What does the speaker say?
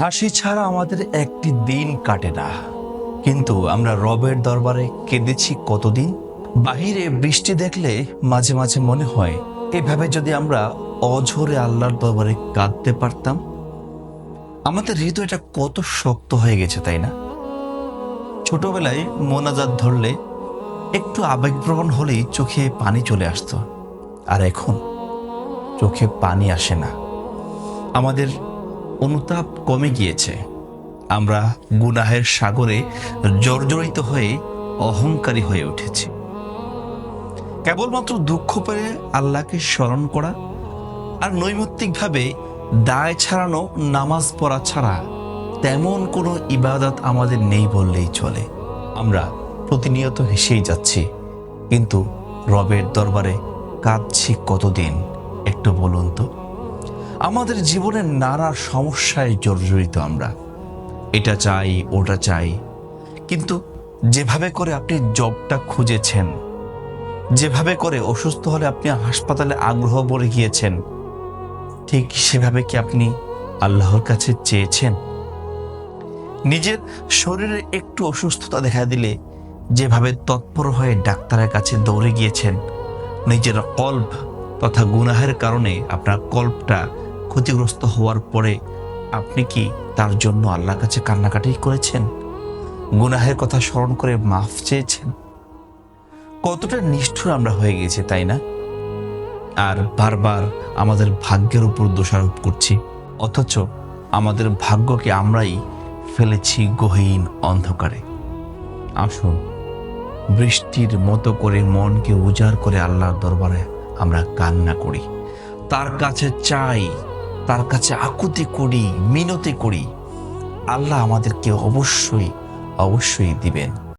হাসি ছাড়া আমাদের একটি দিন কাটে না। কিন্তু আমরা রবের দরবারে কেঁদেছি কতদিন? বাহিরে বৃষ্টি দেখলে মাঝে মাঝে মনে হয়, এভাবে যদি আমরা অঝরে আল্লাহর দরবারে কাঁদতে পারতাম? আমাদের হৃদয়টা কত শক্ত হয়ে গেছে, তাই না? ছোটবেলায় মোনাজাত ধরলে একটু আবেগপ্রবণ হলেই চোখে পানি চলে আসতো। আর এখন চোখে পানি আসে না। আমাদের অনুতাপ কমে গিয়েছে। আমরা গুনাহের সাগরে জর্জরিত হয়ে অহংকারী হয়ে উঠেছি। কেবলমাত্র দুঃখ পেয়ে আল্লাহকে স্মরণ করা আর নৈমিত্তিকভাবে দায় ছাড়ানো নামাজ পড়া ছাড়া তেমন কোনো ইবাদত আমাদের নেই বললেই চলে। আমরা প্রতিনিয়ত হেসেই যাচ্ছি, কিন্তু রবের দরবারে কাঁদছি কতদিন, একটু বলুন তো। আমাদের জীবনের নানা সমস্যায় জর্জরিত আমরা। এটা চাই, ওটা চাই। কিন্তু যেভাবে করে আপনি জবটা খুঁজেছেন, যেভাবে করে অসুস্থ হলে আপনি হাসপাতালে আগ্রহ বলে গিয়েছেন, ঠিক সেভাবে কি আপনি আল্লাহর কাছে চেয়েছেন? নিজের শরীরে একটু অসুস্থতা দেখা দিলে যেভাবে তৎপর হয়ে ডাক্তারের কাছে দৌড়ে গিয়েছেন, নিজের কল্প তথা গুনাহের কারণে আপনার কল্পটা ক্ষতিগ্রস্ত হওয়ার পরে আপনি কি তার জন্য আল্লাহর কাছে কান্নাকাটি করেছেন? গুনাহের কথা স্মরণ করে মাফ চেয়েছেন? কতটা নিষ্ঠুর আমরা হয়ে গেছি, তাই না? আর বারবার আমাদের ভাগ্যের উপর দোষারোপ করছি, অথচ আমাদের ভাগ্যকে আমরাই ফেলেছি গহীন অন্ধকারে। আসুন, বৃষ্টির মতো করে মনকে উজাড় করে আল্লাহর দরবারে আমরা কান্না করি। তার কাছে চাই তার কাছে আকুতি করি মিনতি করি। আল্লাহ আমাদেরকে অবশ্যই অবশ্যই দিবেন।